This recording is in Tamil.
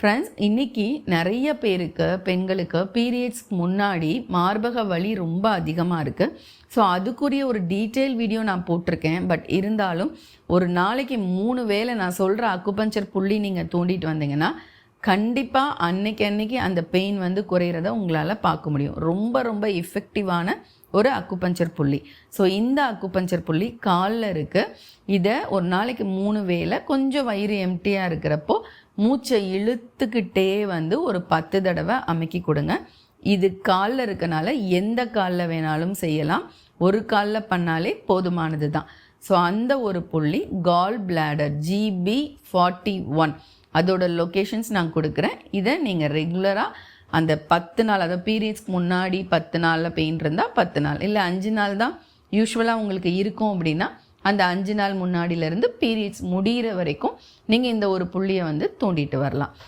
ஃப்ரெண்ட்ஸ் இன்னைக்கு நிறைய பேருக்கு பெண்களுக்கு பீரியட்ஸ்க்கு முன்னாடி மார்பக வலி ரொம்ப அதிகமாக இருக்குது ஸோ அதுக்குரிய ஒரு டீட்டெயில் வீடியோ நான் போட்டிருக்கேன். பட் இருந்தாலும் ஒரு நாளைக்கு மூணு வேளை நான் சொல்கிற அக்குபஞ்சர் புள்ளி நீங்கள் தூண்டிட்டு வந்தீங்கன்னா கண்டிப்பாக அன்னைக்கு அன்னைக்கு அந்த பெயின் வந்து குறையிறத உங்களால் பார்க்க முடியும். ரொம்ப ரொம்ப எஃபெக்டிவான ஒரு அக்குபஞ்சர் புள்ளி. ஸோ இந்த அக்குபஞ்சர் புள்ளி காலில் இருக்குது இதை ஒரு நாளைக்கு மூணு வேளை கொஞ்சம் வயிறு எம்டியாக இருக்கிறப்போ மூச்சை இழுத்துக்கிட்டே வந்து ஒரு பத்து தடவை அமைக்கி கொடுங்க. இது காலில் இருக்கனால எந்த காலில் வேணாலும் செய்யலாம். ஒரு காலில் பண்ணாலே போதுமானது தான் ஸோ அந்த ஒரு புள்ளி gall bladder GB forty one அதோட லொக்கேஷன்ஸ் நான் கொடுக்குறேன். இதை நீங்கள் ரெகுலராக அந்த பத்து நாள் அதாவது பீரியட்ஸ்க்கு முன்னாடி பத்து நாளில் பெயின் இருந்தால் பத்து நாள் இல்லை அஞ்சு நாள் தான் யூஸ்வலாக உங்களுக்கு இருக்கும் அப்படின்னா அந்த அஞ்சு நாள் முன்னாடியிலேருந்து பீரியட்ஸ் முடிகிற வரைக்கும் நீங்கள் இந்த ஒரு புள்ளியை வந்து தூண்டிட்டு வரலாம்.